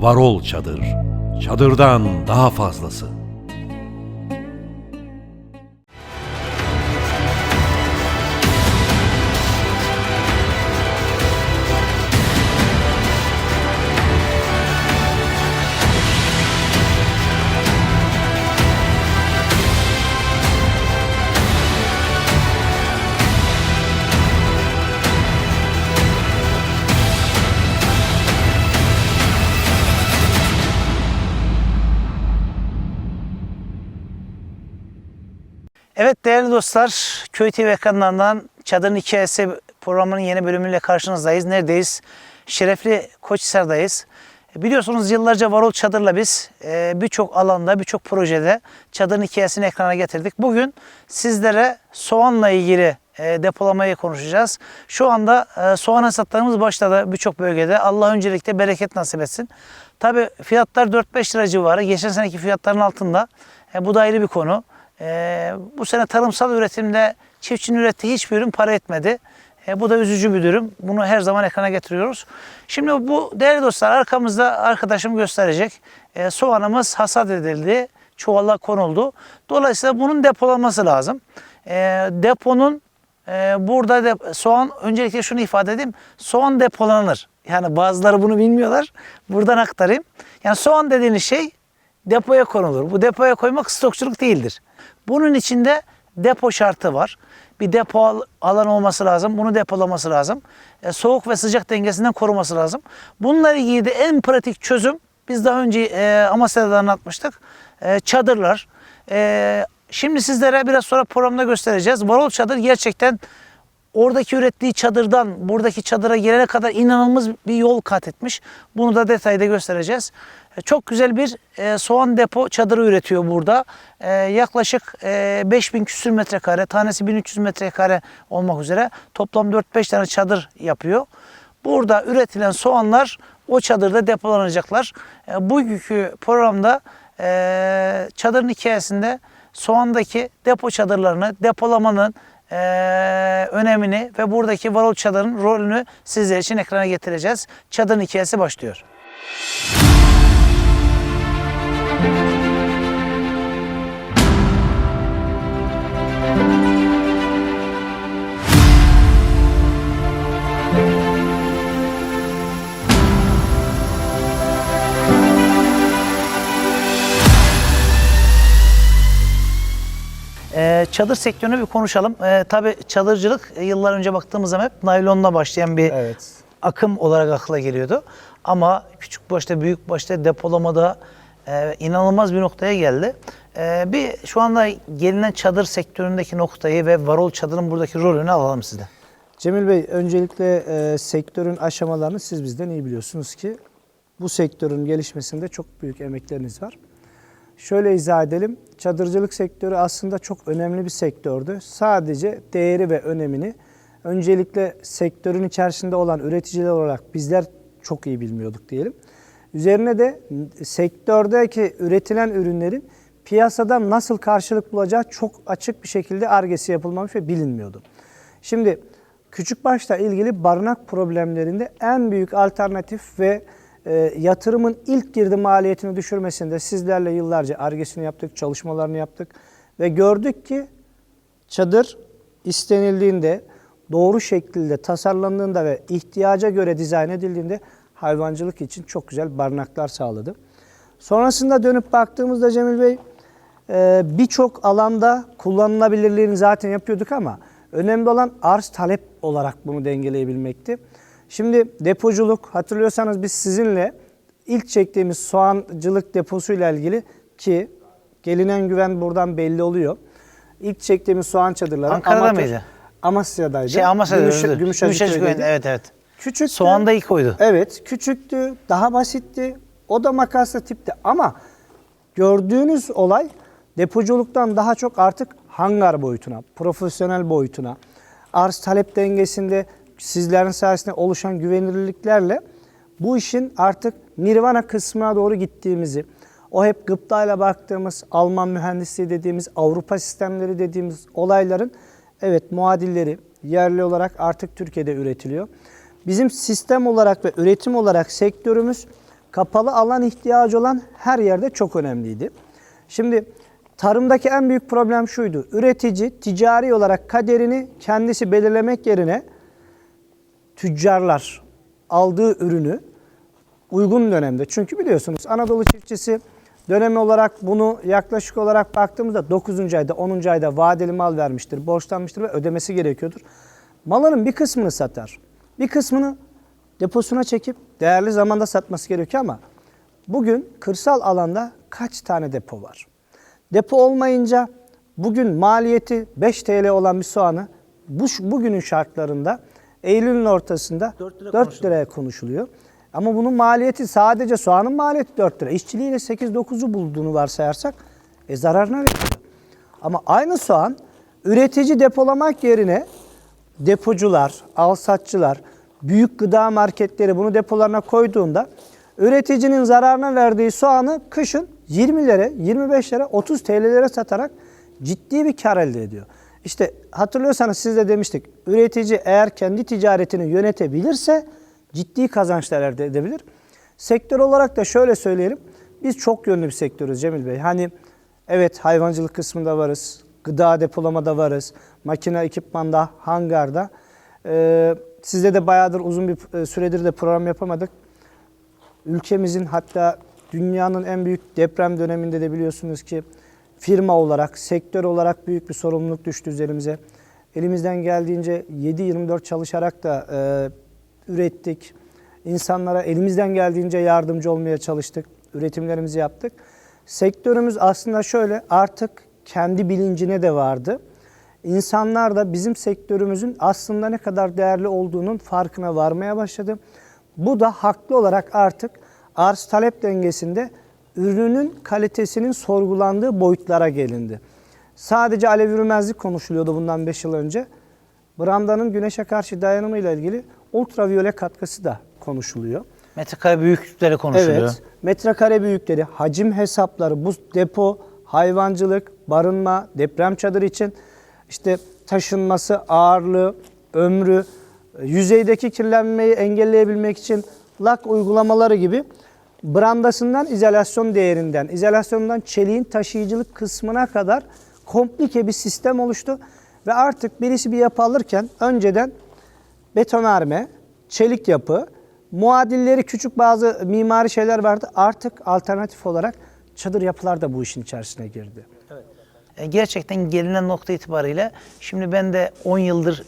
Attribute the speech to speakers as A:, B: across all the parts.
A: Varol Çadır. Çadırdan daha fazlası.
B: Değerli dostlar, Köy TV ekranlarından Çadırın Hikayesi programının yeni bölümüyle karşınızdayız. Neredeyiz? Şerefli Koçhisar'dayız. Biliyorsunuz yıllarca Varol Çadır'la biz e, birçok alanda, birçok projede Çadırın Hikayesini ekrana getirdik. Bugün sizlere soğanla ilgili e, depolamayı konuşacağız. Şu anda e, soğan hasatlarımız başladı birçok bölgede. Allah öncelikle bereket nasip etsin. Tabi fiyatlar 4-5 lira civarı. Geçen seneki fiyatların altında. E, bu da ayrı bir konu. Ee, bu sene tarımsal üretimde çiftçinin ürettiği hiçbir ürün para etmedi. Ee, bu da üzücü bir durum. Bunu her zaman ekrana getiriyoruz. Şimdi bu değerli dostlar arkamızda arkadaşım gösterecek. Ee, soğanımız hasat edildi. Çuvala konuldu. Dolayısıyla bunun depolanması lazım. Ee, deponun e, burada de, soğan öncelikle şunu ifade edeyim. Soğan depolanır. Yani bazıları bunu bilmiyorlar. Buradan aktarayım. Yani soğan dediğiniz şey depoya konulur. Bu depoya koymak stokçuluk değildir. Bunun içinde depo şartı var. Bir depo al- alan olması lazım. Bunu depolaması lazım. E, soğuk ve sıcak dengesinden koruması lazım. Bununla ilgili de en pratik çözüm biz daha önce e, Amasya'da anlatmıştık. E, çadırlar. E, şimdi sizlere biraz sonra programda göstereceğiz. Varol çadır gerçekten oradaki ürettiği çadırdan buradaki çadıra gelene kadar inanılmaz bir yol kat etmiş. Bunu da detayda göstereceğiz. E, Çok güzel bir e, soğan depo çadırı üretiyor burada. E, yaklaşık e, 5000 küsür metrekare, tanesi 1300 metrekare olmak üzere toplam 4-5 tane çadır yapıyor. Burada üretilen soğanlar o çadırda depolanacaklar. Bugünkü programda çadırın hikayesinde soğandaki depo çadırlarını, depolamanın e, önemini ve buradaki varol çadırın rolünü sizler için ekrana getireceğiz. Çadırın hikayesi başlıyor. Ee, çadır sektörünü bir konuşalım. Ee, tabii çadırcılık e, yıllar önce baktığımız zaman hep naylonla başlayan bir
C: Evet.
B: akım olarak akla geliyordu. Ama küçük başta büyük başta depolamada e, inanılmaz bir noktaya geldi. E, bir şu anda gelinen çadır sektöründeki noktayı ve varol çadırın buradaki rolünü alalım sizden.
C: Cemil Bey, öncelikle e, sektörün aşamalarını siz bizden iyi biliyorsunuz ki bu sektörün gelişmesinde çok büyük emekleriniz var. Şöyle izah edelim. Çadırcılık sektörü aslında çok önemli bir sektördü. Sadece değeri ve önemini öncelikle sektörün içerisinde olan üreticiler olarak bizler çok iyi bilmiyorduk diyelim. Üzerine de sektördeki üretilen ürünlerin piyasada nasıl karşılık bulacağı çok açık bir şekilde argesi yapılmamış ve bilinmiyordu. Şimdi küçük başla ilgili barınak problemlerinde en büyük alternatif ve e, yatırımın ilk girdi maliyetini düşürmesinde sizlerle yıllarca argesini yaptık, çalışmalarını yaptık ve gördük ki çadır istenildiğinde, doğru şekilde tasarlandığında ve ihtiyaca göre dizayn edildiğinde hayvancılık için çok güzel barınaklar sağladı. Sonrasında dönüp baktığımızda Cemil Bey e, birçok alanda kullanılabilirliğini zaten yapıyorduk ama önemli olan arz talep olarak bunu dengeleyebilmekti. Şimdi depoculuk hatırlıyorsanız biz sizinle ilk çektiğimiz soğancılık deposuyla ilgili ki gelinen güven buradan belli oluyor. İlk çektiğimiz soğan çadırları
B: Ankara'da
C: amatör-
B: mıydı?
C: Amasya'daydı.
B: Şey Amasya'da
C: Gümüş, Gümüşhacık köyüydü.
B: köyünde, Evet evet.
C: Küçüktü.
B: Soğan da ilk oydu.
C: Evet, küçüktü, daha basitti. O da makasla tipti ama gördüğünüz olay depoculuktan daha çok artık hangar boyutuna, profesyonel boyutuna, arz talep dengesinde sizlerin sayesinde oluşan güvenilirliklerle bu işin artık nirvana kısmına doğru gittiğimizi, o hep gıptayla baktığımız Alman mühendisliği dediğimiz, Avrupa sistemleri dediğimiz olayların evet muadilleri yerli olarak artık Türkiye'de üretiliyor. Bizim sistem olarak ve üretim olarak sektörümüz kapalı alan ihtiyacı olan her yerde çok önemliydi. Şimdi tarımdaki en büyük problem şuydu. Üretici ticari olarak kaderini kendisi belirlemek yerine tüccarlar aldığı ürünü uygun dönemde. Çünkü biliyorsunuz Anadolu çiftçisi dönemi olarak bunu yaklaşık olarak baktığımızda 9. ayda 10. ayda vadeli mal vermiştir, borçlanmıştır ve ödemesi gerekiyordur. Malının bir kısmını satar. Bir kısmını deposuna çekip değerli zamanda satması gerekiyor ama bugün kırsal alanda kaç tane depo var? Depo olmayınca bugün maliyeti 5 TL olan bir soğanı bu bugünün şartlarında Eylül'ün ortasında
B: 4 lira
C: 4 liraya konuşuluyor. Ama bunun maliyeti sadece soğanın maliyeti 4 lira. İşçiliğiyle 8-9'u bulduğunu varsayarsak e, zararına veriyor. Ama aynı soğan üretici depolamak yerine depocular, alsatçılar, büyük gıda marketleri bunu depolarına koyduğunda üreticinin zararına verdiği soğanı kışın 20 lira, 25 lira, 30 TL'lere satarak ciddi bir kar elde ediyor. İşte hatırlıyorsanız siz de demiştik. Üretici eğer kendi ticaretini yönetebilirse ciddi kazançlar elde edebilir. Sektör olarak da şöyle söyleyelim. Biz çok yönlü bir sektörüz Cemil Bey. Hani evet hayvancılık kısmında varız. Gıda depolamada varız. Makine ekipmanda, hangarda. Ee, sizde de bayağıdır uzun bir e, süredir de program yapamadık. Ülkemizin hatta dünyanın en büyük deprem döneminde de biliyorsunuz ki firma olarak, sektör olarak büyük bir sorumluluk düştü üzerimize. Elimizden geldiğince 7-24 çalışarak da e, ürettik. İnsanlara elimizden geldiğince yardımcı olmaya çalıştık. Üretimlerimizi yaptık. Sektörümüz aslında şöyle artık kendi bilincine de vardı. İnsanlar da bizim sektörümüzün aslında ne kadar değerli olduğunun farkına varmaya başladı. Bu da haklı olarak artık arz talep dengesinde ürünün kalitesinin sorgulandığı boyutlara gelindi. Sadece alev yürümezlik konuşuluyordu bundan 5 yıl önce. Branda'nın güneşe karşı dayanımıyla ilgili ultraviyole katkısı da konuşuluyor.
B: Metrekare büyüklükleri konuşuluyor.
C: Evet. Metrekare büyükleri, hacim hesapları, bu depo, hayvancılık, barınma, deprem çadırı için işte taşınması, ağırlığı, ömrü, yüzeydeki kirlenmeyi engelleyebilmek için lak uygulamaları gibi brandasından izolasyon değerinden, izolasyondan çeliğin taşıyıcılık kısmına kadar komplike bir sistem oluştu. Ve artık birisi bir yapı alırken önceden betonarme, çelik yapı, muadilleri küçük bazı mimari şeyler vardı. Artık alternatif olarak çadır yapılar da bu işin içerisine girdi.
B: E, gerçekten gelinen nokta itibariyle şimdi ben de 10 yıldır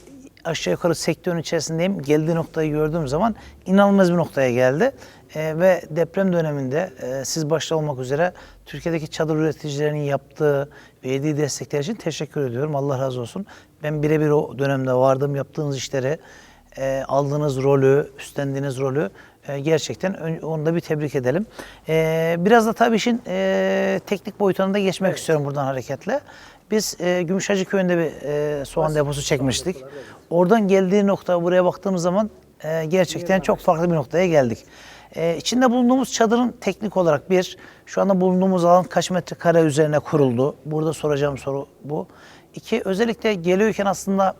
B: aşağı yukarı sektörün içerisindeyim. Geldiği noktayı gördüğüm zaman inanılmaz bir noktaya geldi. E, ve deprem döneminde e, siz başta olmak üzere Türkiye'deki çadır üreticilerinin yaptığı verdiği destekler için teşekkür ediyorum. Allah razı olsun. Ben birebir o dönemde vardım yaptığınız işleri, e, aldığınız rolü, üstlendiğiniz rolü e, gerçekten ön- onu da bir tebrik edelim. E, biraz da tabii işin e, teknik boyutuna da geçmek istiyorum buradan hareketle. Biz e, Gümüşhacı köyünde bir e, soğan deposu çekmiştik. Oradan geldiği nokta buraya baktığımız zaman e, gerçekten çok farklı bir noktaya geldik. E, içinde bulunduğumuz çadırın teknik olarak bir, şu anda bulunduğumuz alan kaç metrekare üzerine kuruldu? Burada soracağım soru bu. İki, özellikle geliyorken aslında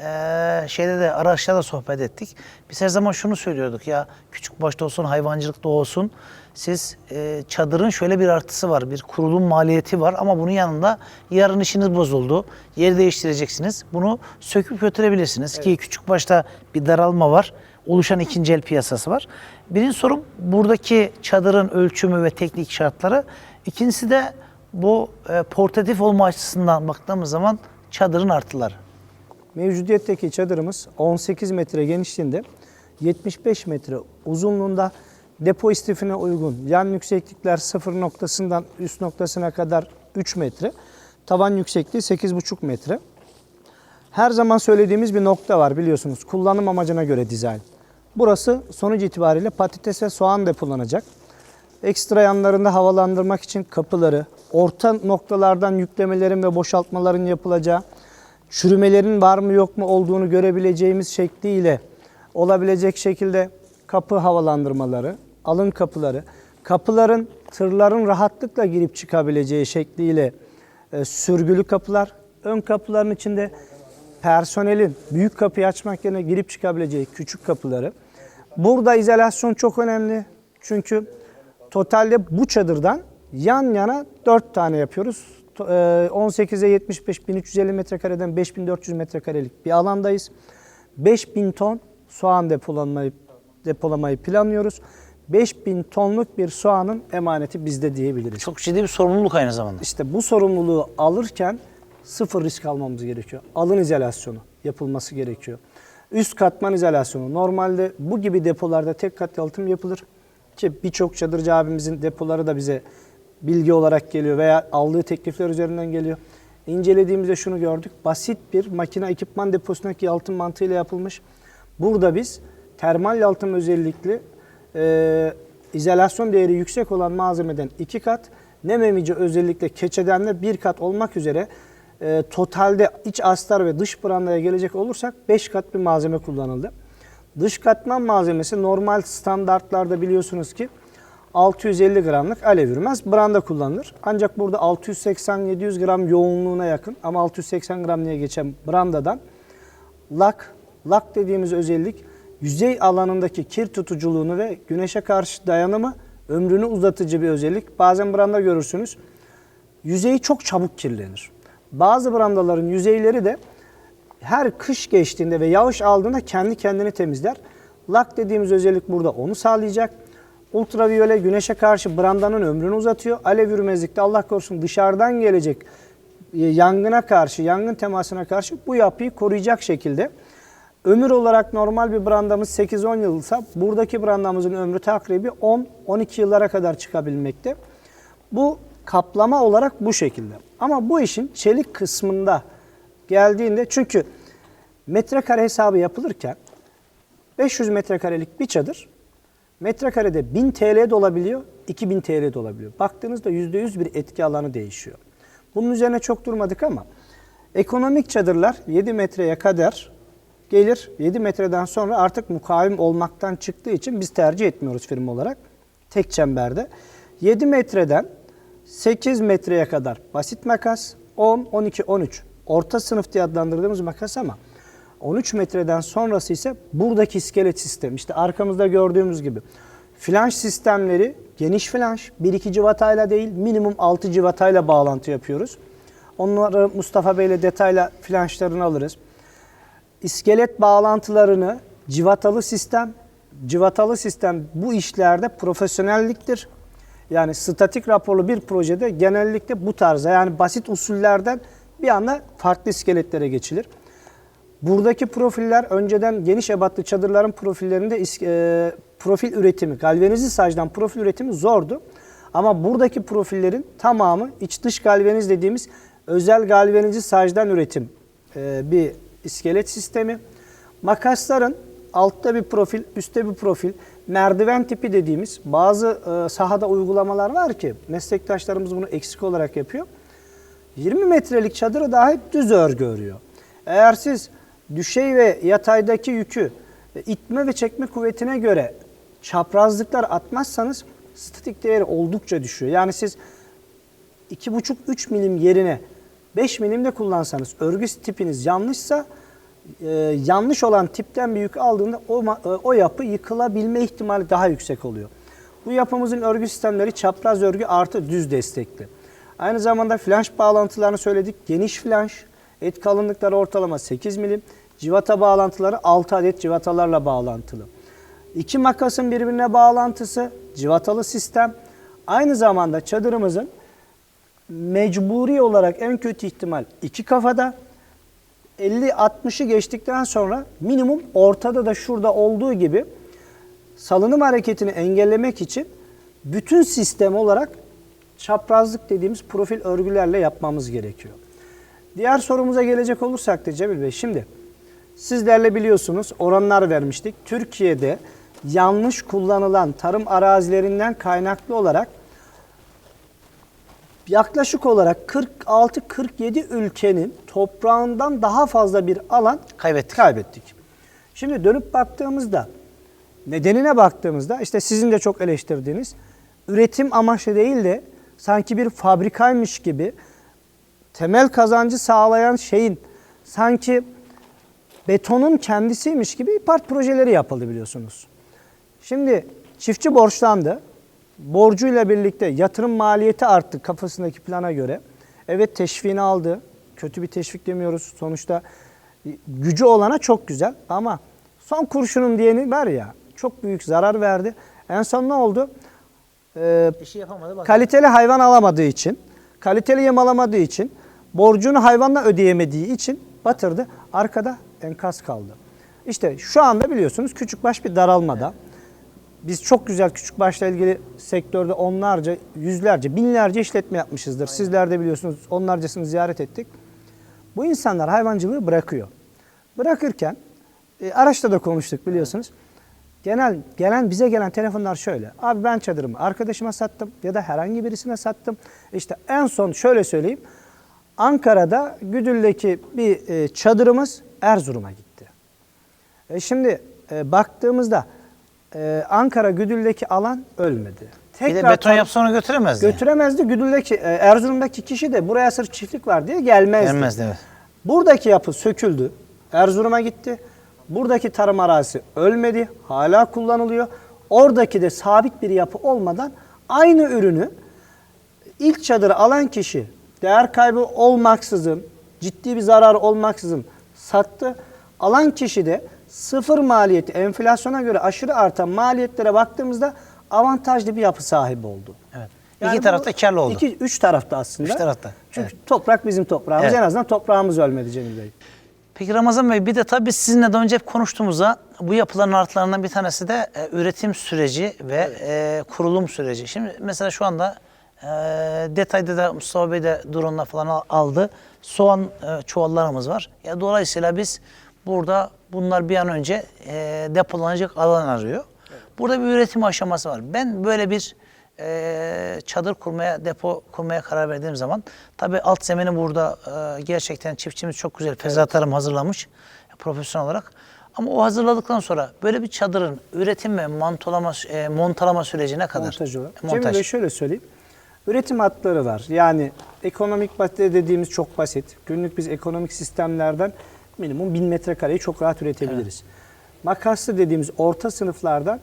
B: ee, şeyde de araçlarda sohbet ettik. Biz her zaman şunu söylüyorduk ya küçük başta olsun hayvancılıkta olsun siz e, çadırın şöyle bir artısı var bir kurulum maliyeti var ama bunun yanında yarın işiniz bozuldu yer değiştireceksiniz bunu söküp götürebilirsiniz ki küçük başta bir daralma var oluşan ikinci el piyasası var. Birinci sorum buradaki çadırın ölçümü ve teknik şartları. İkincisi de bu e, portatif olma açısından baktığımız zaman çadırın artıları.
C: Mevcudiyetteki çadırımız 18 metre genişliğinde, 75 metre uzunluğunda depo istifine uygun. Yan yükseklikler sıfır noktasından üst noktasına kadar 3 metre. Tavan yüksekliği 8,5 metre. Her zaman söylediğimiz bir nokta var biliyorsunuz. Kullanım amacına göre dizayn. Burası sonuç itibariyle patates ve soğan depolanacak. Ekstra yanlarında havalandırmak için kapıları, orta noktalardan yüklemelerin ve boşaltmaların yapılacağı, çürümelerin var mı yok mu olduğunu görebileceğimiz şekliyle olabilecek şekilde kapı havalandırmaları, alın kapıları, kapıların tırların rahatlıkla girip çıkabileceği şekliyle e, sürgülü kapılar, ön kapıların içinde personelin büyük kapıyı açmak yerine girip çıkabileceği küçük kapıları. Burada izolasyon çok önemli. Çünkü Totalde bu çadırdan yan yana 4 tane yapıyoruz. To- e, 18'e 75 1350 metrekareden 5400 metrekarelik bir alandayız. 5000 ton soğan depolamayı depolamayı planlıyoruz. 5000 tonluk bir soğanın emaneti bizde diyebiliriz.
B: Çok ciddi bir sorumluluk aynı zamanda.
C: İşte bu sorumluluğu alırken sıfır risk almamız gerekiyor. Alın izolasyonu yapılması gerekiyor. Üst katman izolasyonu. Normalde bu gibi depolarda tek kat yalıtım yapılır. Ki birçok çadırcı abimizin depoları da bize bilgi olarak geliyor veya aldığı teklifler üzerinden geliyor. İncelediğimizde şunu gördük. Basit bir makine ekipman deposundaki yalıtım mantığıyla yapılmış. Burada biz termal yalıtım özellikli e, izolasyon değeri yüksek olan malzemeden iki kat, nem emici özellikle keçeden de bir kat olmak üzere e, totalde iç astar ve dış brandaya gelecek olursak 5 kat bir malzeme kullanıldı. Dış katman malzemesi normal standartlarda biliyorsunuz ki 650 gramlık alev yürümez branda kullanılır. Ancak burada 680-700 gram yoğunluğuna yakın ama 680 gram diye geçen brandadan lak, lak dediğimiz özellik yüzey alanındaki kir tutuculuğunu ve güneşe karşı dayanımı ömrünü uzatıcı bir özellik. Bazen branda görürsünüz. Yüzeyi çok çabuk kirlenir. Bazı brandaların yüzeyleri de her kış geçtiğinde ve yağış aldığında kendi kendini temizler. Lak dediğimiz özellik burada onu sağlayacak. Ultraviyole güneşe karşı brandanın ömrünü uzatıyor. Alev yürümezlikte Allah korusun dışarıdan gelecek e, yangına karşı, yangın temasına karşı bu yapıyı koruyacak şekilde. Ömür olarak normal bir brandamız 8-10 yılsa buradaki brandamızın ömrü takribi 10-12 yıllara kadar çıkabilmekte. Bu kaplama olarak bu şekilde. Ama bu işin çelik kısmında geldiğinde çünkü metrekare hesabı yapılırken 500 metrekarelik bir çadır metrekarede 1000 TL de olabiliyor, 2000 TL de olabiliyor. Baktığınızda %100 bir etki alanı değişiyor. Bunun üzerine çok durmadık ama ekonomik çadırlar 7 metreye kadar gelir. 7 metreden sonra artık mukavim olmaktan çıktığı için biz tercih etmiyoruz firma olarak. Tek çemberde. 7 metreden 8 metreye kadar basit makas, 10, 12, 13 orta sınıf diye adlandırdığımız makas ama 13 metreden sonrası ise buradaki iskelet sistem. İşte arkamızda gördüğümüz gibi. Flanş sistemleri geniş flanş, 1-2 civatayla değil minimum 6 civatayla bağlantı yapıyoruz. Onları Mustafa Bey ile detayla flanşlarını alırız. İskelet bağlantılarını civatalı sistem, civatalı sistem bu işlerde profesyonelliktir. Yani statik raporlu bir projede genellikle bu tarzda yani basit usullerden bir anda farklı iskeletlere geçilir. Buradaki profiller önceden geniş ebatlı çadırların profillerinde e, profil üretimi, galvanize sajdan profil üretimi zordu. Ama buradaki profillerin tamamı iç dış galvaniz dediğimiz özel galvanize sajdan üretim e, bir iskelet sistemi. Makasların altta bir profil, üstte bir profil, merdiven tipi dediğimiz bazı e, sahada uygulamalar var ki meslektaşlarımız bunu eksik olarak yapıyor. 20 metrelik çadırı dahi düz örgü örüyor. Eğer siz düşey ve yataydaki yükü e, itme ve çekme kuvvetine göre çaprazlıklar atmazsanız statik değeri oldukça düşüyor. Yani siz 2,5-3 milim yerine 5 milim de kullansanız örgü tipiniz yanlışsa e, yanlış olan tipten bir yük aldığında o, e, o yapı yıkılabilme ihtimali daha yüksek oluyor. Bu yapımızın örgü sistemleri çapraz örgü artı düz destekli. Aynı zamanda flanş bağlantılarını söyledik. Geniş flanş, et kalınlıkları ortalama 8 milim. Civata bağlantıları 6 adet civatalarla bağlantılı. İki makasın birbirine bağlantısı, civatalı sistem. Aynı zamanda çadırımızın mecburi olarak en kötü ihtimal iki kafada 50-60'ı geçtikten sonra minimum ortada da şurada olduğu gibi salınım hareketini engellemek için bütün sistem olarak çaprazlık dediğimiz profil örgülerle yapmamız gerekiyor. Diğer sorumuza gelecek olursak da Cemil Bey şimdi sizlerle biliyorsunuz oranlar vermiştik. Türkiye'de yanlış kullanılan tarım arazilerinden kaynaklı olarak yaklaşık olarak 46-47 ülkenin toprağından daha fazla bir alan
B: Kaybettik.
C: kaybettik. Şimdi dönüp baktığımızda nedenine baktığımızda işte sizin de çok eleştirdiğiniz üretim amaçlı değil de sanki bir fabrikaymış gibi temel kazancı sağlayan şeyin sanki betonun kendisiymiş gibi part projeleri yapıldı biliyorsunuz. Şimdi çiftçi borçlandı. Borcuyla birlikte yatırım maliyeti arttı kafasındaki plana göre. Evet teşviğini aldı. Kötü bir teşvik demiyoruz. Sonuçta gücü olana çok güzel ama son kurşunun diyeni var ya çok büyük zarar verdi. En son ne oldu? Ee,
B: İşi yapamadı bak.
C: kaliteli hayvan alamadığı için, kaliteli yem alamadığı için, borcunu hayvanla ödeyemediği için batırdı. Arkada enkaz kaldı. İşte şu anda biliyorsunuz küçükbaş bir daralmada. Biz çok güzel küçükbaşla ilgili sektörde onlarca, yüzlerce, binlerce işletme yapmışızdır. Sizler de biliyorsunuz onlarcasını ziyaret ettik. Bu insanlar hayvancılığı bırakıyor. Bırakırken, e, araçta da konuştuk biliyorsunuz. Genel gelen bize gelen telefonlar şöyle. Abi ben çadırımı arkadaşıma sattım ya da herhangi birisine sattım. İşte en son şöyle söyleyeyim. Ankara'da Güdül'deki bir e, çadırımız Erzurum'a gitti. E şimdi e, baktığımızda e, Ankara Güdül'deki alan ölmedi.
B: Bir de
C: Tekrar
B: beton yapsa onu götüremezdi.
C: götüremezdi. Güdül'deki e, Erzurum'daki kişi de buraya sırf çiftlik var diye gelmezdi.
B: Gelmezdi evet.
C: Buradaki yapı söküldü. Erzurum'a gitti. Buradaki tarım arazisi ölmedi. Hala kullanılıyor. Oradaki de sabit bir yapı olmadan aynı ürünü ilk çadırı alan kişi değer kaybı olmaksızın, ciddi bir zarar olmaksızın sattı. Alan kişi de sıfır maliyeti, enflasyona göre aşırı artan maliyetlere baktığımızda avantajlı bir yapı sahibi oldu.
B: Evet.
C: Yani
B: İki tarafta karlı oldu.
C: İki, üç tarafta aslında.
B: Üç tarafta,
C: Çünkü toprak bizim toprağımız.
B: Evet.
C: En azından toprağımız ölmedi Cemil Bey.
B: Peki Ramazan Bey bir de tabii sizinle daha önce hep konuştuğumuzda bu yapıların artılarından bir tanesi de e, üretim süreci ve e, kurulum süreci. Şimdi mesela şu anda e, detayda da Mustafa Bey de drone'la falan al- aldı. Soğan e, çuvallarımız var. Ya dolayısıyla biz burada bunlar bir an önce e, depolanacak alan arıyor. Burada bir üretim aşaması var. Ben böyle bir e, çadır kurmaya, depo kurmaya karar verdiğim zaman tabii alt zemini burada e, gerçekten çiftçimiz çok güzel Feza Tarım hazırlamış profesyonel olarak. Ama o hazırladıktan sonra böyle bir çadırın üretim ve mantolama, e, montalama süreci ne kadar?
C: Montaj olarak.
B: E,
C: Cemil
B: Montaj.
C: Bey şöyle söyleyeyim. Üretim hatları var. Yani ekonomik madde dediğimiz çok basit. Günlük biz ekonomik sistemlerden minimum 1000 metrekareyi çok rahat üretebiliriz. Makaslı dediğimiz orta sınıflardan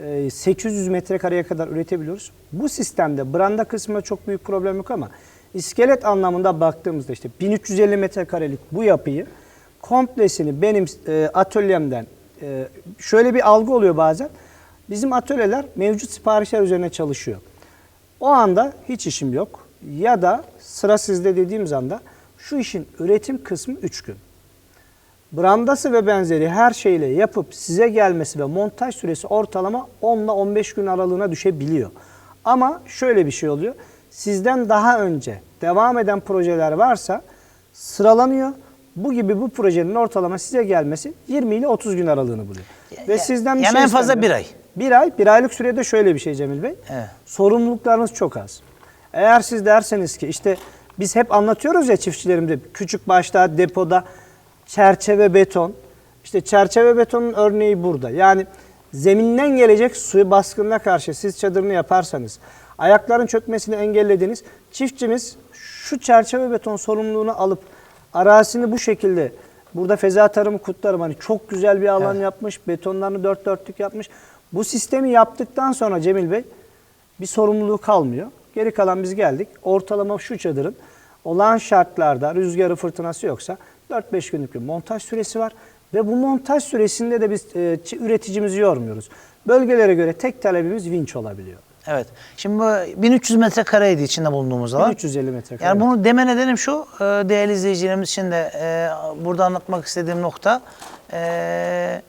C: e, 800 metrekareye kadar üretebiliyoruz. Bu sistemde branda kısmında çok büyük problem yok ama iskelet anlamında baktığımızda işte 1350 metrekarelik bu yapıyı komplesini benim e, atölyemden e, şöyle bir algı oluyor bazen. Bizim atölyeler mevcut siparişler üzerine çalışıyor. O anda hiç işim yok ya da sıra sizde dediğimiz anda şu işin üretim kısmı 3 gün. Brandası ve benzeri her şeyle yapıp size gelmesi ve montaj süresi ortalama 10 ile 15 gün aralığına düşebiliyor. Ama şöyle bir şey oluyor. Sizden daha önce devam eden projeler varsa sıralanıyor. Bu gibi bu projenin ortalama size gelmesi 20 ile 30 gün aralığını buluyor. Ve
B: ya-
C: sizden bir
B: yani
C: şey
B: en fazla bir ay.
C: Bir ay, bir aylık sürede şöyle bir şey Cemil Bey.
B: Evet.
C: Sorumluluklarınız çok az. Eğer siz derseniz ki işte biz hep anlatıyoruz ya çiftçilerimde küçük başta depoda çerçeve beton. İşte çerçeve betonun örneği burada. Yani zeminden gelecek suyu baskınına karşı siz çadırını yaparsanız ayakların çökmesini engellediniz. Çiftçimiz şu çerçeve beton sorumluluğunu alıp arazisini bu şekilde burada feza tarımı kutlarım hani çok güzel bir alan yapmış. Betonlarını dört dörtlük yapmış. Bu sistemi yaptıktan sonra Cemil Bey bir sorumluluğu kalmıyor. Geri kalan biz geldik. Ortalama şu çadırın olağan şartlarda rüzgarı fırtınası yoksa 4-5 günlük bir montaj süresi var. Ve bu montaj süresinde de biz e, üreticimizi yormuyoruz. Bölgelere göre tek talebimiz vinç olabiliyor.
B: Evet. Şimdi bu 1300 metrekareydi içinde bulunduğumuz alan.
C: 1350 metrekare.
B: Yani bunu deme nedenim şu, e, değerli izleyicilerimiz için de e, burada anlatmak istediğim nokta, e,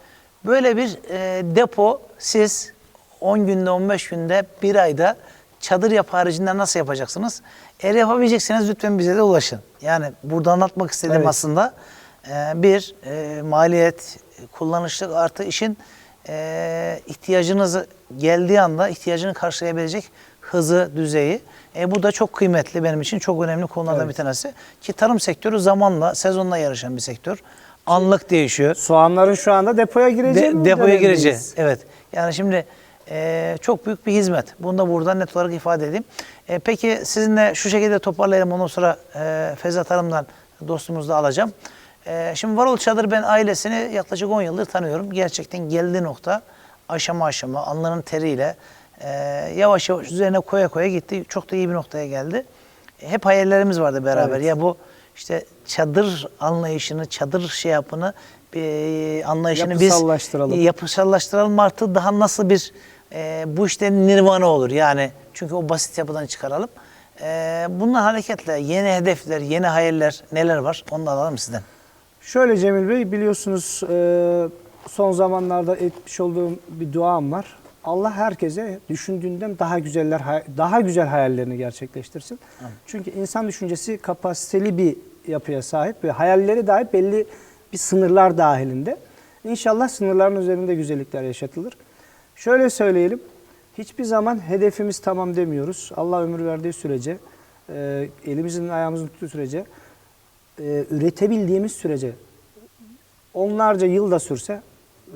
B: böyle bir e, depo siz 10 günde, 15 günde, bir ayda çadır yap haricinde nasıl yapacaksınız? Eğer yapabilecekseniz lütfen bize de ulaşın. Yani burada anlatmak istediğim
C: Evet.
B: aslında e, bir e, maliyet, kullanışlık artı işin e, ihtiyacınızı geldiği anda ihtiyacını karşılayabilecek hızı, düzeyi. E, bu da çok kıymetli benim için çok önemli konulardan
C: Evet.
B: bir tanesi. Ki tarım sektörü zamanla, sezonla yarışan bir sektör. Anlık değişiyor.
C: Soğanların şu anda depoya
B: De-
C: gireceği
B: depoya gireceği. Evet. Yani şimdi e, çok büyük bir hizmet. Bunu da burada net olarak ifade edeyim. E, peki sizinle şu şekilde toparlayalım. Ondan sonra e, Feza Tarım'dan dostumuzu da alacağım. E, şimdi Varol Çadır ben ailesini yaklaşık 10 yıldır tanıyorum. Gerçekten geldiği nokta aşama aşama alnının teriyle e, yavaş yavaş üzerine koya koya gitti. Çok da iyi bir noktaya geldi. E, hep hayallerimiz vardı beraber.
C: Evet.
B: Ya bu işte çadır anlayışını, çadır şey yapını, bir anlayışını biz
C: Yapısallaştıralım.
B: yapısallaştıralım artık daha nasıl bir e, bu işte nirvana olur yani. Çünkü o basit yapıdan çıkaralım. E, bundan hareketle yeni hedefler, yeni hayaller neler var? Onu da alalım sizden.
C: Şöyle Cemil Bey biliyorsunuz e, son zamanlarda etmiş olduğum bir duam var. Allah herkese düşündüğünden daha güzeller daha güzel hayallerini gerçekleştirsin. Çünkü insan düşüncesi kapasiteli bir yapıya sahip ve hayalleri dahi belli bir sınırlar dahilinde. İnşallah sınırların üzerinde güzellikler yaşatılır. Şöyle söyleyelim. Hiçbir zaman hedefimiz tamam demiyoruz. Allah ömür verdiği sürece, e, elimizin ayağımızın tuttuğu sürece, e, üretebildiğimiz sürece onlarca yıl da sürse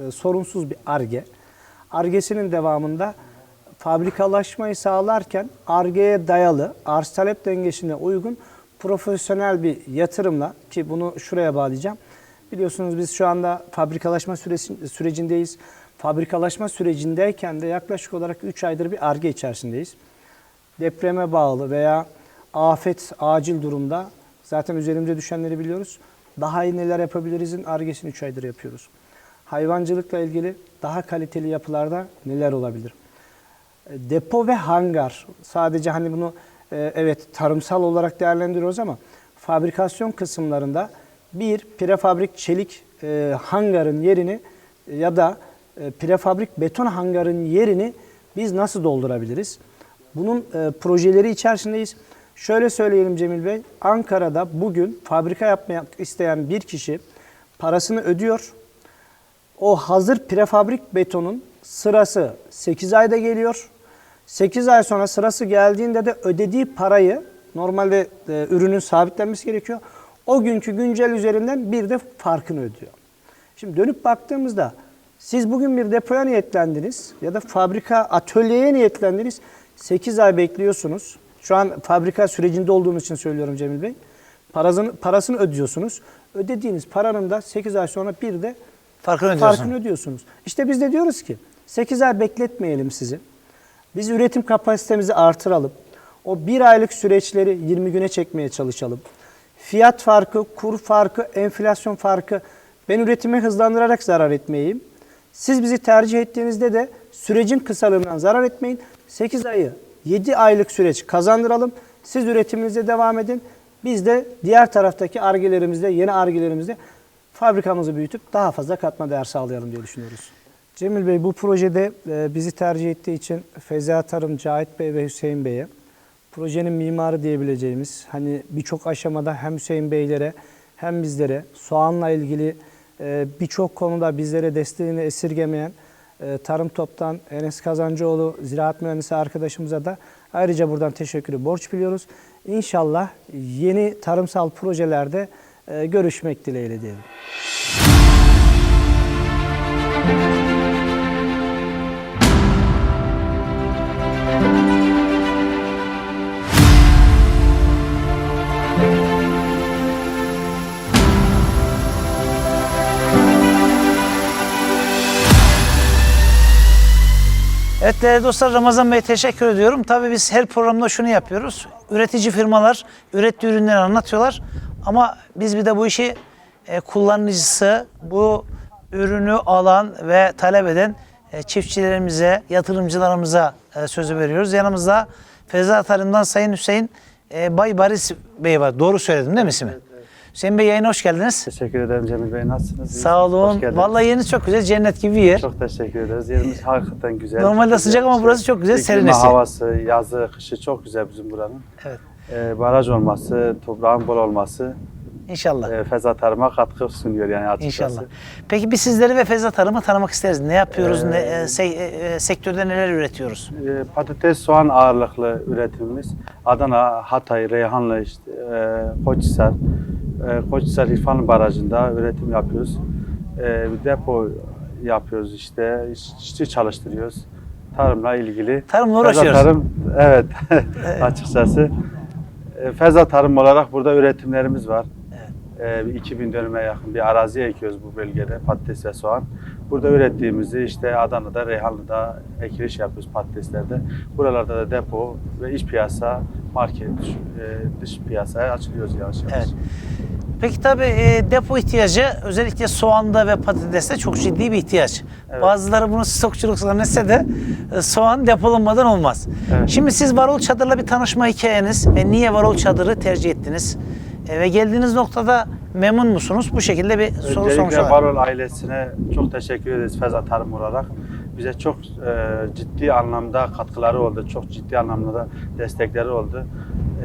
C: e, sorunsuz bir arge. Argesinin devamında fabrikalaşmayı sağlarken argeye dayalı, arz talep dengesine uygun profesyonel bir yatırımla ki bunu şuraya bağlayacağım. Biliyorsunuz biz şu anda fabrikalaşma süresi, sürecindeyiz. Fabrikalaşma sürecindeyken de yaklaşık olarak 3 aydır bir arge içerisindeyiz depreme bağlı veya afet, acil durumda zaten üzerimize düşenleri biliyoruz. Daha iyi neler yapabilirizin argesini 3 aydır yapıyoruz. Hayvancılıkla ilgili daha kaliteli yapılarda neler olabilir? E, Depo ve hangar sadece hani bunu e, evet tarımsal olarak değerlendiriyoruz ama fabrikasyon kısımlarında bir prefabrik çelik e, hangarın yerini ya da prefabrik beton hangarın yerini biz nasıl doldurabiliriz? Bunun e, projeleri içerisindeyiz. Şöyle söyleyelim Cemil Bey, Ankara'da bugün fabrika yapmak isteyen bir kişi parasını ödüyor. O hazır prefabrik betonun sırası 8 ayda geliyor. 8 ay sonra sırası geldiğinde de ödediği parayı normalde e, ürünün sabitlenmesi gerekiyor. O günkü güncel üzerinden bir de farkını ödüyor. Şimdi dönüp baktığımızda siz bugün bir depoya niyetlendiniz ya da fabrika atölyeye niyetlendiniz. 8 ay bekliyorsunuz. Şu an fabrika sürecinde olduğunuz için söylüyorum Cemil Bey. Parasını, parasını ödüyorsunuz. Ödediğiniz paranın da 8 ay sonra bir de
B: Farkını ödüyorsun.
C: farkını ödüyorsunuz. İşte biz de diyoruz ki 8 ay bekletmeyelim sizi. Biz üretim kapasitemizi artıralım. O bir aylık süreçleri 20 güne çekmeye çalışalım. Fiyat farkı, kur farkı, enflasyon farkı ben üretimi hızlandırarak zarar etmeyeyim. Siz bizi tercih ettiğinizde de sürecin kısalığından zarar etmeyin. 8 ayı 7 aylık süreç kazandıralım. Siz üretiminize devam edin. Biz de diğer taraftaki argelerimizde, yeni argelerimizde fabrikamızı büyütüp daha fazla katma değer sağlayalım diye düşünüyoruz. Cemil Bey bu projede e, bizi tercih ettiği için Feza Tarım, Cahit Bey ve Hüseyin Bey'e projenin mimarı diyebileceğimiz hani birçok aşamada hem Hüseyin Beylere hem bizlere soğanla ilgili birçok konuda bizlere desteğini esirgemeyen e, Tarım Top'tan Enes Kazancıoğlu ziraat mühendisi arkadaşımıza da ayrıca buradan teşekkürü borç biliyoruz. İnşallah yeni tarımsal projelerde e, görüşmek dileğiyle diyelim.
B: Evet değerli dostlar Ramazan Bey teşekkür ediyorum. Tabii biz her programda şunu yapıyoruz. Üretici firmalar ürettiği ürünleri anlatıyorlar. Ama biz bir de bu işi e, kullanıcısı, bu ürünü alan ve talep eden e, çiftçilerimize, yatırımcılarımıza e, sözü veriyoruz. Yanımızda Feza Tarım'dan Sayın Hüseyin e, Bay Baris Bey var. Doğru söyledim değil mi ismi? Hüseyin Bey yayına hoş geldiniz.
D: Teşekkür ederim Cemil Bey. Nasılsınız? İyi
B: Sağ olun. Vallahi yeriniz çok güzel. Cennet gibi bir yer.
D: Çok teşekkür ederiz. Yerimiz hakikaten güzel.
B: Normalde
D: çok
B: sıcak ama
D: güzel.
B: burası çok güzel,
D: İklimi,
B: serinesi.
D: havası, yazı, kışı çok güzel bizim buranın.
B: Evet.
D: Ee, baraj olması, toprağın bol olması
B: İnşallah.
D: e, Feza Tarım'a katkı sunuyor yani açıkçası.
B: İnşallah. Peki biz sizleri ve Feza Tarım'ı tanımak isteriz. Ne yapıyoruz? ne, e, se- e, e, sektörde neler üretiyoruz?
D: Ee, patates, soğan ağırlıklı üretimimiz. Adana, Hatay, Reyhanlı, işte, e, Koçhisar, e, Koçhisar İrfan Barajı'nda üretim yapıyoruz. E, bir depo yapıyoruz işte, iş- işçi çalıştırıyoruz. Tarımla ilgili.
B: Tarımla
D: Feza
B: uğraşıyoruz.
D: Tarım, evet açıkçası. E, Feza Tarım olarak burada üretimlerimiz var. e, bir 2000 dönüme yakın bir arazi ekiyoruz bu bölgede patates ve soğan. Burada ürettiğimizi işte Adana'da, Reyhanlı'da ekiliş yapıyoruz patateslerde. Buralarda da depo ve iç piyasa, market, e, dış piyasaya açılıyoruz yavaş yavaş.
B: Evet. Peki tabii e, depo ihtiyacı özellikle soğanda ve patateste çok ciddi bir ihtiyaç.
D: Evet.
B: Bazıları bunu stokçuluk zannetse de e, soğan depolanmadan olmaz.
D: Evet.
B: Şimdi siz Varol Çadır'la bir tanışma hikayeniz ve niye Varol Çadır'ı tercih ettiniz? E, ve geldiğiniz noktada memnun musunuz? Bu şekilde bir soru
D: Öncelikle
B: olalım.
D: Varol ailesine çok teşekkür ederiz Feza Tarım olarak. Bize çok e, ciddi anlamda katkıları oldu. Çok ciddi anlamda da destekleri oldu.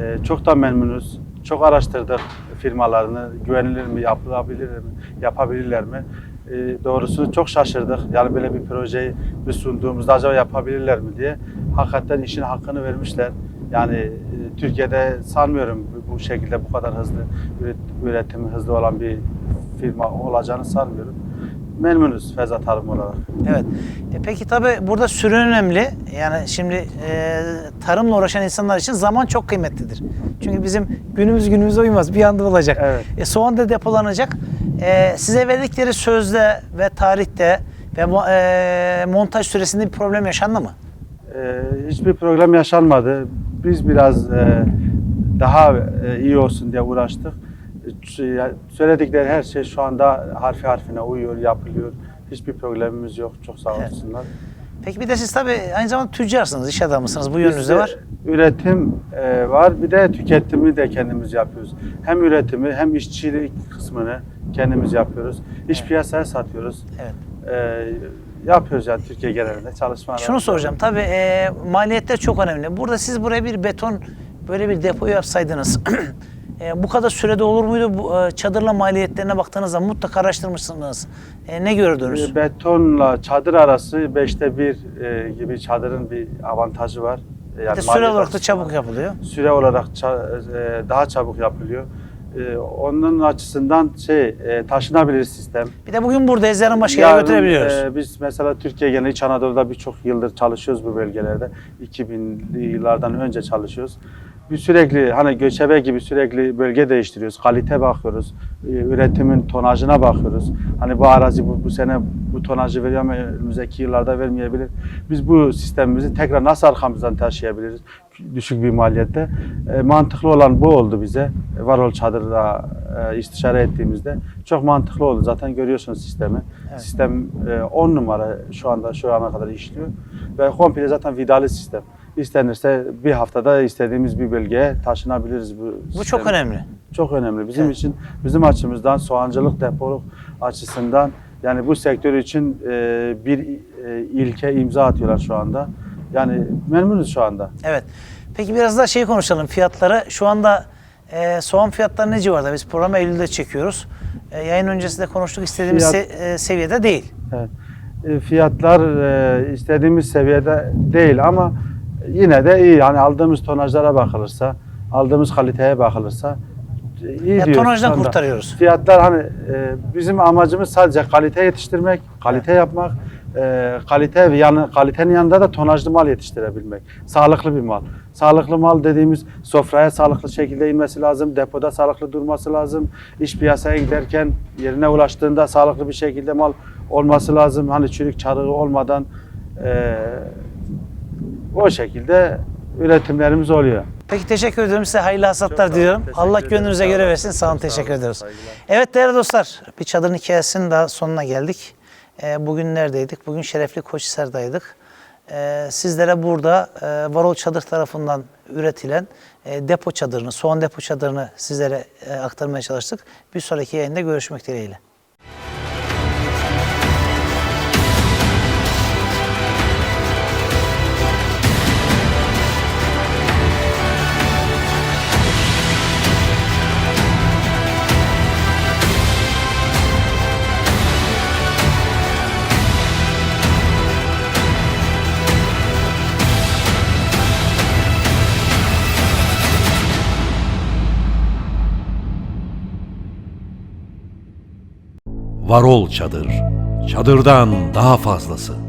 D: E, çok da memnunuz. Çok araştırdık firmalarını. Güvenilir mi, yapılabilir mi, yapabilirler mi? E, doğrusu çok şaşırdık. Yani böyle bir projeyi bir sunduğumuzda acaba yapabilirler mi diye. Hakikaten işin hakkını vermişler. Yani e, Türkiye'de sanmıyorum bu- şekilde bu kadar hızlı üret- üretimi hızlı olan bir firma olacağını sanmıyorum. Memnunuz Feza Tarım olarak.
B: Evet. E, peki tabii burada süre önemli. Yani şimdi e, tarımla uğraşan insanlar için zaman çok kıymetlidir. Çünkü bizim günümüz günümüze uymaz. Bir anda olacak.
D: Evet.
B: E, soğan da depolanacak. E, size verdikleri sözde ve tarihte ve e, montaj süresinde bir problem yaşandı mı?
D: Ee, hiçbir problem yaşanmadı. Biz biraz e, daha e, iyi olsun diye uğraştık. Söyledikleri her şey şu anda harfi harfine uyuyor, yapılıyor. Hiçbir problemimiz yok. Çok sağ
B: Evet.
D: olsunlar.
B: Peki bir de siz tabii aynı zamanda tüccarsınız, iş adamısınız. Bu yönünüzde
D: Bizde
B: var.
D: Üretim e, var. Bir de tüketimi de kendimiz yapıyoruz. Hem üretimi hem işçilik kısmını kendimiz yapıyoruz. İş
B: Evet.
D: piyasaya satıyoruz.
B: Evet.
D: E, yapıyoruz yani Türkiye genelinde çalışmalar.
B: Şunu soracağım. Tabii e, maliyetler çok önemli. Burada siz buraya bir beton böyle bir depo yapsaydınız e, bu kadar sürede olur muydu? Bu, e, çadırla maliyetlerine baktığınızda mutlaka araştırmışsınız. E, ne gördünüz?
D: E, Betonla çadır arası beşte bir e, gibi çadırın bir avantajı var. E,
B: Bir de süre olarak da çabuk yapılıyor.
D: Süre olarak ça- e, daha çabuk yapılıyor. E, onun açısından şey e, taşınabilir sistem.
B: Bir de bugün buradayız, yarın başka yere götürebiliyoruz.
D: e, biz mesela Türkiye geneli İç Anadolu'da birçok yıldır çalışıyoruz bu bölgelerde. 2000'li yıllardan önce çalışıyoruz. Bir sürekli hani göçebe gibi sürekli bölge değiştiriyoruz. Kalite bakıyoruz. e, Üretimin tonajına bakıyoruz. Hani bu arazi bu, bu sene bu tonajı veriyor ama önümüzdeki yıllarda vermeyebilir. Biz bu sistemimizi tekrar nasıl arkamızdan taşıyabiliriz? Düşük bir maliyette. E, mantıklı olan bu oldu bize. E, Varol Çadır'da e, istişare ettiğimizde çok mantıklı oldu. Zaten görüyorsunuz sistemi.
B: Evet.
D: Sistem 10 numara şu anda şu ana kadar işliyor. Ve komple zaten vidalı sistem. İstenirse bir haftada istediğimiz bir bölgeye taşınabiliriz bu
B: Bu çok
D: sistemi.
B: önemli.
D: Çok önemli. Bizim
B: Evet.
D: için, bizim açımızdan soğancılık, depoluk açısından yani bu sektör için e, bir e, ilke imza atıyorlar şu anda. Yani memnunuz şu anda.
B: Evet. Peki biraz daha şey konuşalım fiyatları. Şu anda e, soğan fiyatları ne civarda? Biz programı Eylül'de çekiyoruz. E, yayın öncesinde konuştuk istediğimiz
D: Fiyat-
B: se- e, seviyede değil.
D: Evet. E, Fiyatlar e, istediğimiz seviyede değil ama yine de iyi. Yani aldığımız tonajlara bakılırsa, aldığımız kaliteye bakılırsa e, iyi
B: Ya
D: diyoruz
B: tonajdan
D: anda.
B: kurtarıyoruz.
D: Fiyatlar hani e, bizim amacımız sadece kalite yetiştirmek, kalite yapmak, e, kalite ve yanı kalitenin yanında da tonajlı mal yetiştirebilmek. Sağlıklı bir mal. Sağlıklı mal dediğimiz sofraya sağlıklı şekilde inmesi lazım, depoda sağlıklı durması lazım. İş piyasaya giderken yerine ulaştığında sağlıklı bir şekilde mal olması lazım. Hani çürük çarığı olmadan e, o şekilde üretimlerimiz oluyor.
B: Peki teşekkür ediyorum size hayırlı hasatlar
D: Çok
B: diliyorum. Allah
D: ederim.
B: gönlünüze
D: Sağ
B: göre versin. Sağ olun teşekkür
D: olun.
B: ediyoruz.
D: Saygılar.
B: Evet değerli dostlar bir çadırın hikayesinin daha sonuna geldik. Ee, bugün neredeydik? Bugün Şerefli Koçhisar'daydık. Ee, sizlere burada e, Varol Çadır tarafından üretilen e, depo çadırını, soğan depo çadırını sizlere e, aktarmaya çalıştık. Bir sonraki yayında görüşmek dileğiyle.
A: Varol Çadır. Çadırdan daha fazlası.